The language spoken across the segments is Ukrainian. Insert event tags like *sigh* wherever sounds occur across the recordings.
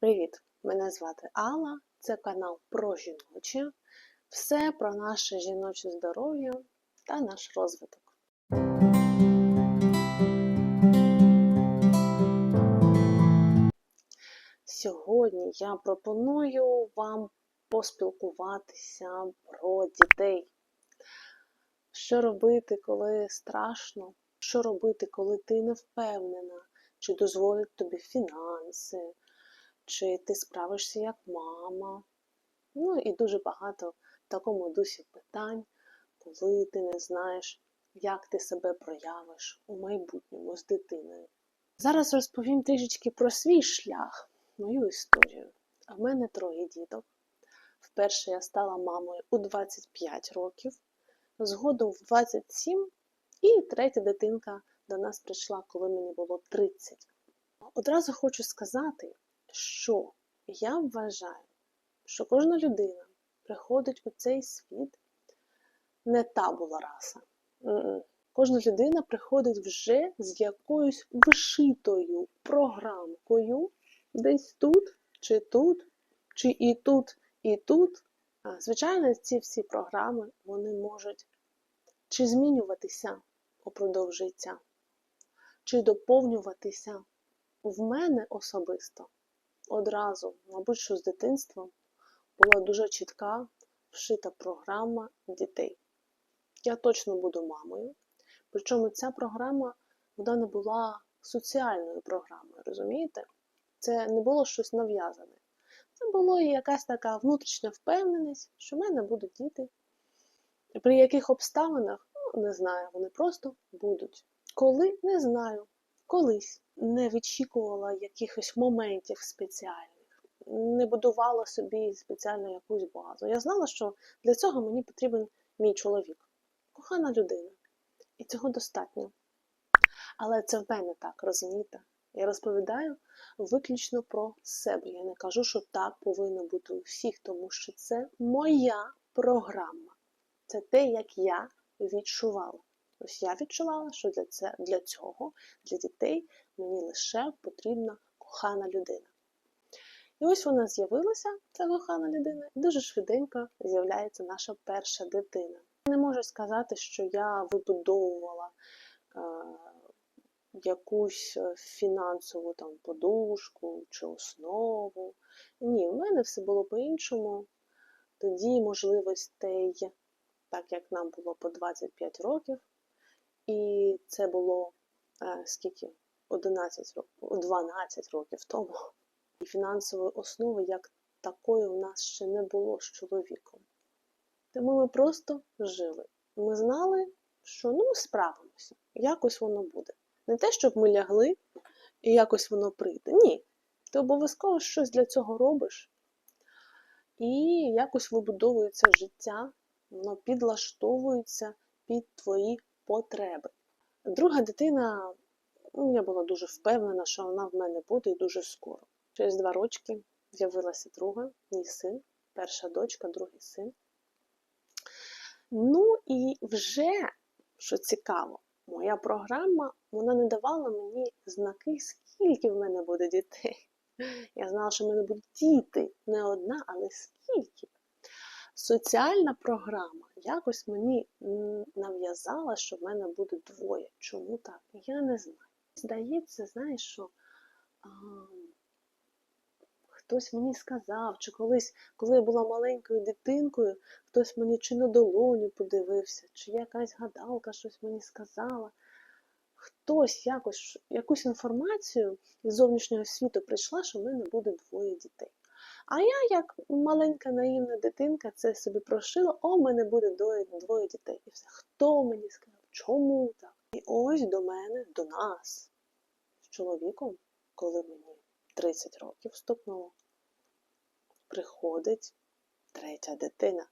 Привіт! Мене звати Алла, це канал про жіноче. Все про наше жіноче здоров'я та наш розвиток. Сьогодні я пропоную вам поспілкуватися про дітей. Що робити, коли страшно? Що робити, коли ти не впевнена, чи дозволять тобі фінанси, чи ти справишся як мама? Ну і дуже багато в такому дусі питань, коли ти не знаєш, як ти себе проявиш у майбутньому з дитиною. Зараз розповім трішечки про свій шлях, мою історію. В мене троє діток. Вперше я стала мамою у 25 років, згодом в 27, і третя дитинка до нас прийшла, коли мені було 30. Одразу хочу сказати, що я вважаю, що кожна людина приходить у цей світ не та була раса. Кожна людина приходить вже з якоюсь вишитою програмкою, десь тут, чи тут, чи і тут, і тут. Звичайно, ці всі програми вони можуть чи змінюватися упродовж життя, чи доповнюватися. В мене особисто одразу, мабуть, що з дитинства була дуже чітка вшита програма дітей. Я точно буду мамою. Причому ця програма вона не була соціальною програмою, розумієте? Це не було щось нав'язане. Це було якась така внутрішня впевненість, що в мене будуть діти. При яких обставинах, ну, не знаю, вони просто будуть. Коли не знаю, колись не вичікувала якихось моментів спеціальних, не будувала собі спеціально якусь базу. Я знала, що для цього мені потрібен мій чоловік, кохана людина. І цього достатньо. Але це в мене так, розумієте? Я розповідаю виключно про себе. Я не кажу, що так повинно бути у всіх, тому що це моя програма. Це те, як я відчувала. Ось я відчувала, що для, це, для цього, для дітей, мені лише потрібна кохана людина. І ось вона з'явилася, ця кохана людина, і дуже швиденько з'являється наша перша дитина. Не можу сказати, що я вибудовувала е, якусь фінансову там подушку чи основу. Ні, в мене все було по-іншому. Тоді можливостей, так як нам було по 25 років, і це було е, скільки? 11 років, 12 років тому. І фінансової основи як такої у нас ще не було з чоловіком. Тому ми просто жили. Ми знали, що ну, ми справимося, якось воно буде. Не те, щоб ми лягли і якось воно прийде. Ні. Ти обов'язково щось для цього робиш. І якось вибудовується життя, воно підлаштовується під твої потреби. Друга дитина, ну, я була дуже впевнена, що вона в мене буде і дуже скоро. Через два рочки з'явилася друга, мій син, перша дочка, другий син. Ну і вже, що цікаво, моя програма вона не давала мені знаки, скільки в мене буде дітей. Я знала, що в мене будуть діти не одна, але скільки. Соціальна програма якось мені нав'язала, що в мене буде двоє. Чому так? Я не знаю. Здається, знаєш, що а, хтось мені сказав, чи колись, коли я була маленькою дитинкою, хтось мені чи на долоню подивився, чи якась гадалка щось мені сказала. Хтось якось якусь інформацію з зовнішнього світу прийшла, що в мене буде двоє дітей. А я, як маленька наївна дитинка, це собі прошила, о, мене буде двоє, двоє дітей. І все. Хто мені сказав, чому так? І ось до мене, до нас, з чоловіком, коли мені 30 років стукнуло, приходить третя дитина.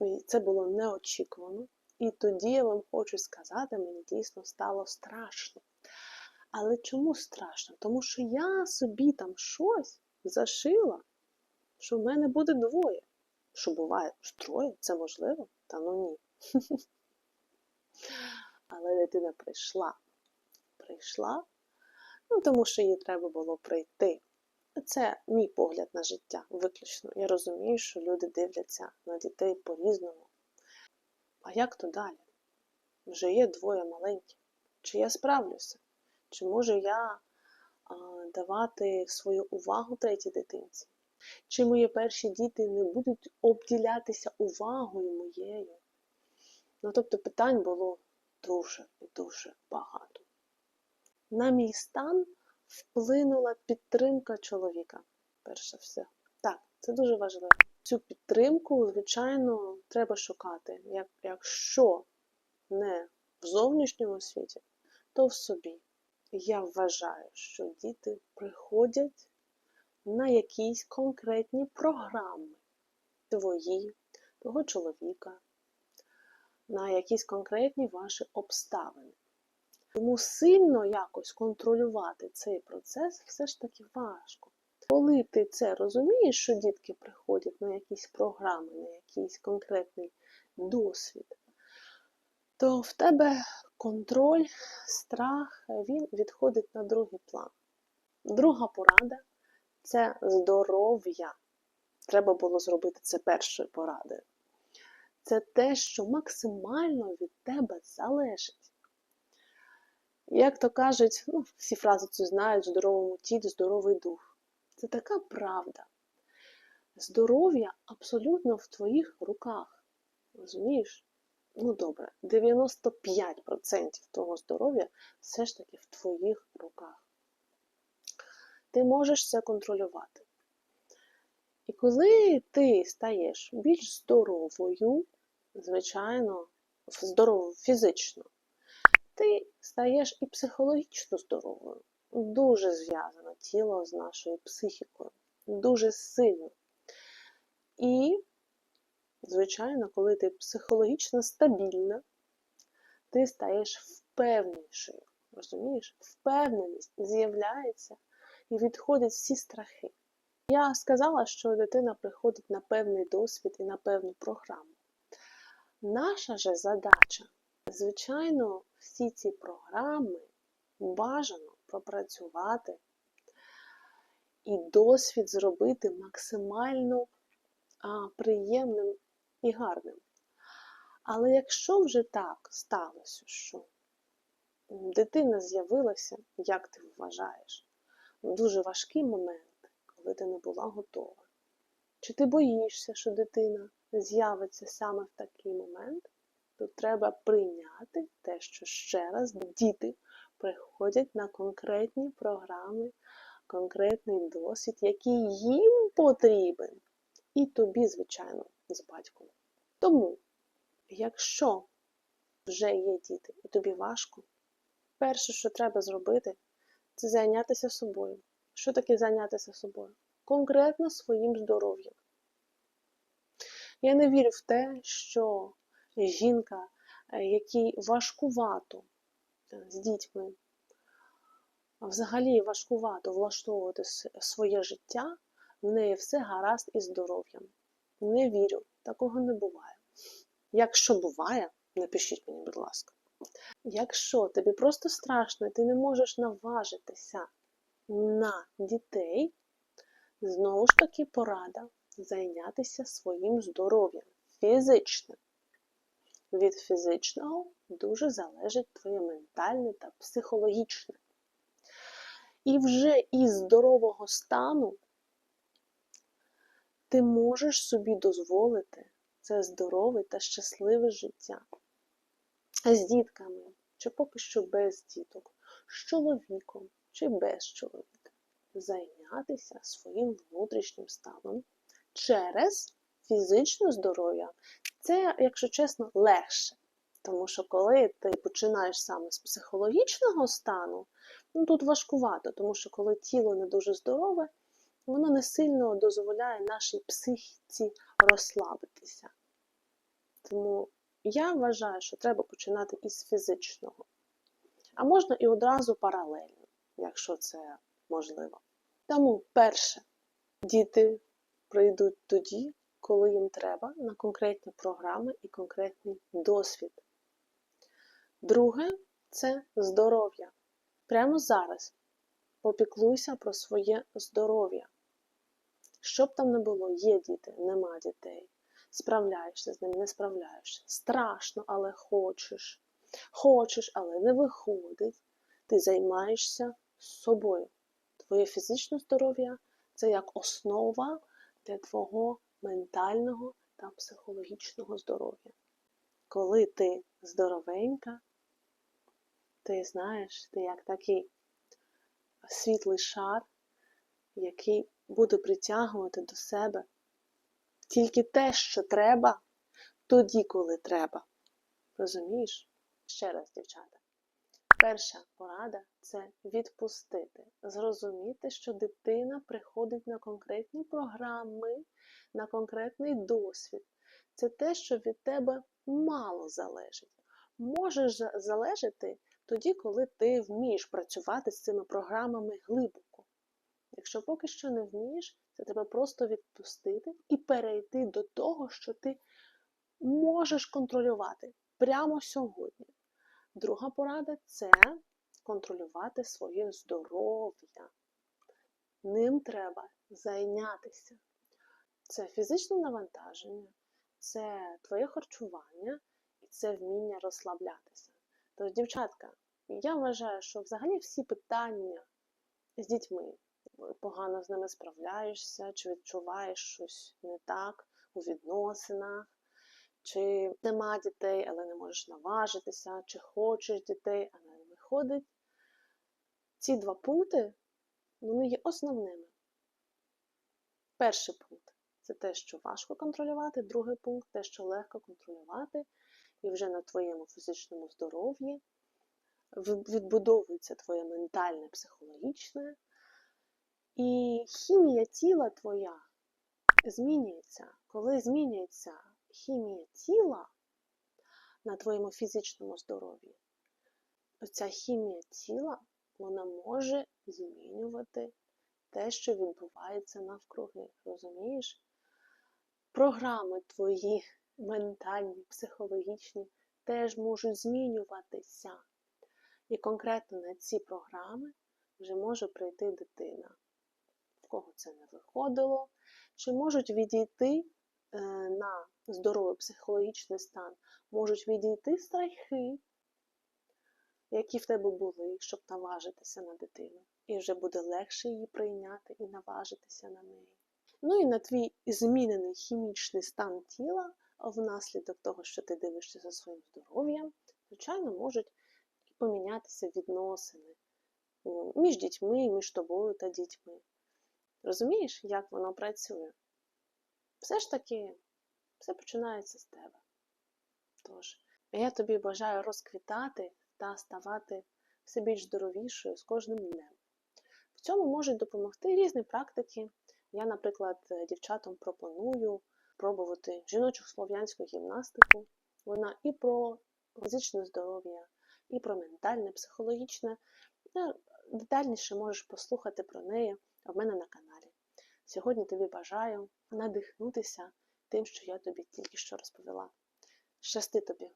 І це було неочікувано. І тоді я вам хочу сказати, мені дійсно стало страшно. Але чому страшно? Тому що я собі там щось зашила, що в мене буде двоє. Що буває троє, це можливо? Та ну ні. *laughs* Але дитина прийшла. Прийшла, ну тому що їй треба було прийти. Це мій погляд на життя виключно. Я розумію, що люди дивляться на дітей по-різному. А як то далі? Вже є двоє маленьких. Чи я справлюся? Чи можу я давати свою увагу третій дитинці? Чи мої перші діти не будуть обділятися увагою моєю? Ну, тобто питань було дуже і дуже багато. На мій стан вплинула підтримка чоловіка, перше все. Так, це дуже важливо. Цю підтримку, звичайно, треба шукати. Як, якщо не в зовнішньому світі, то в собі. Я вважаю, що діти приходять на якісь конкретні програми твої, твого чоловіка, на якісь конкретні ваші обставини. Тому сильно якось контролювати цей процес все ж таки важко. Коли ти це розумієш, що дітки приходять на якісь програми, на якийсь конкретний досвід, то в тебе контроль, страх, він відходить на другий план. Друга порада це здоров'я. Треба було зробити це першою порадою. Це те, що максимально від тебе залежить. Як то кажуть, ну, всі фрази цю знають, здоровому тілі, здоровий дух. Це така правда. Здоров'я абсолютно в твоїх руках. Розумієш? Ну добре, 95% того здоров'я все ж таки в твоїх руках. Ти можеш це контролювати. І коли ти стаєш більш здоровою, звичайно, здоровою фізично, ти стаєш і психологічно здоровою. Дуже зв'язано тіло з нашою психікою. Дуже сильно. І, звичайно, коли ти психологічно стабільна, ти стаєш впевненішою. Розумієш? Впевненість з'являється і відходять всі страхи. Я сказала, що дитина приходить на певний досвід і на певну програму. Наша же задача, звичайно, всі ці програми бажано пропрацювати і досвід зробити максимально а, приємним і гарним. Але якщо вже так сталося, що дитина з'явилася, як ти вважаєш, в дуже важкий момент, коли ти не була готова, чи ти боїшся, що дитина з'явиться саме в такий момент, то треба прийняти те, що ще раз діти приходять на конкретні програми, конкретний досвід, який їм потрібен, і тобі, звичайно, з батьком. Тому, якщо вже є діти, і тобі важко, перше, що треба зробити, це зайнятися собою. Що таке зайнятися собою? Конкретно своїм здоров'ям. Я не вірю в те, що жінка, е, якій важкувато е, з дітьми, взагалі важкувато влаштовувати своє життя, в неї все гаразд із здоров'ям. Не вірю, такого не буває. Якщо буває, напишіть мені, будь ласка. Якщо тобі просто страшно, і ти не можеш наважитися на дітей, знову ж таки порада зайнятися своїм здоров'ям фізичним. Від фізичного дуже залежить твоє ментальне та психологічне. І вже із здорового стану ти можеш собі дозволити це здорове та щасливе життя з дітками, чи поки що без діток, з чоловіком чи без чоловіка. Зайнятися своїм внутрішнім станом через фізичне здоров'я. Це, якщо чесно, легше. Тому що коли ти починаєш саме з психологічного стану, ну тут важкувато, тому що коли тіло не дуже здорове, воно не сильно дозволяє нашій психіці розслабитися. Тому я вважаю, що треба починати із фізичного. А можна і одразу паралельно, якщо це можливо. Тому, перше, діти прийдуть тоді, коли їм треба на конкретні програми і конкретний досвід. Друге це здоров'я. Прямо зараз. Попіклуйся про своє здоров'я. Що б там не було, є діти, нема дітей. Справляєшся з ним, не справляєшся. Страшно, але хочеш. Хочеш, але не виходить. Ти займаєшся собою. Твоє фізичне здоров'я це як основа для твого ментального та психологічного здоров'я. Коли ти здоровенька, ти знаєш, ти як такий світлий шар, який буде притягувати до себе тільки те, що треба, тоді, коли треба. Розумієш? Ще раз, дівчата. Перша порада це відпустити, зрозуміти, що дитина приходить на конкретні програми, на конкретний досвід. Це те, що від тебе мало залежить. Можеш залежати тоді, коли ти вмієш працювати з цими програмами глибоко. Якщо поки що не вмієш, це треба просто відпустити і перейти до того, що ти можеш контролювати прямо сьогодні. Друга порада це контролювати своє здоров'я. Ним треба зайнятися. Це фізичне навантаження, це твоє харчування і це вміння розслаблятися. Тож, дівчатка, я вважаю, що взагалі всі питання з дітьми погано з ними справляєшся, чи відчуваєш щось не так у відносинах, чи нема дітей, але не можеш наважитися, чи хочеш дітей, а не виходить. Ці два пункти вони є основними. Перший пункт це те, що важко контролювати, другий пункт те, що легко контролювати, і вже на твоєму фізичному здоров'ї відбудовується твоє ментальне, психологічне, і хімія тіла твоя змінюється. Коли змінюється хімія тіла на твоєму фізичному здоров'ї, оця хімія тіла вона може змінювати те, що відбувається навкруги. Розумієш? Програми твої ментальні, психологічні теж можуть змінюватися. І конкретно на ці програми вже може прийти дитина, кого це не виходило, чи можуть відійти е, на здоровий психологічний стан, можуть відійти страхи, які в тебе були, щоб наважитися на дитину. І вже буде легше її прийняти і наважитися на неї. Ну і на твій змінений хімічний стан тіла, внаслідок того, що ти дивишся за своїм здоров'ям, звичайно, можуть помінятися відносини між дітьми, між тобою та дітьми. Розумієш, як воно працює? Все ж таки, все починається з тебе. Тож, я тобі бажаю розквітати та ставати все більш здоровішою з кожним днем. В цьому можуть допомогти різні практики. Я, наприклад, дівчатам пропоную пробувати жіночу слов'янську гімнастику. Вона і про фізичне здоров'я, і про ментальне, психологічне. Е, Детальніше можеш послухати про неї в мене на каналі. Сьогодні тобі бажаю надихнутися тим, що я тобі тільки що розповіла. Щасти тобі!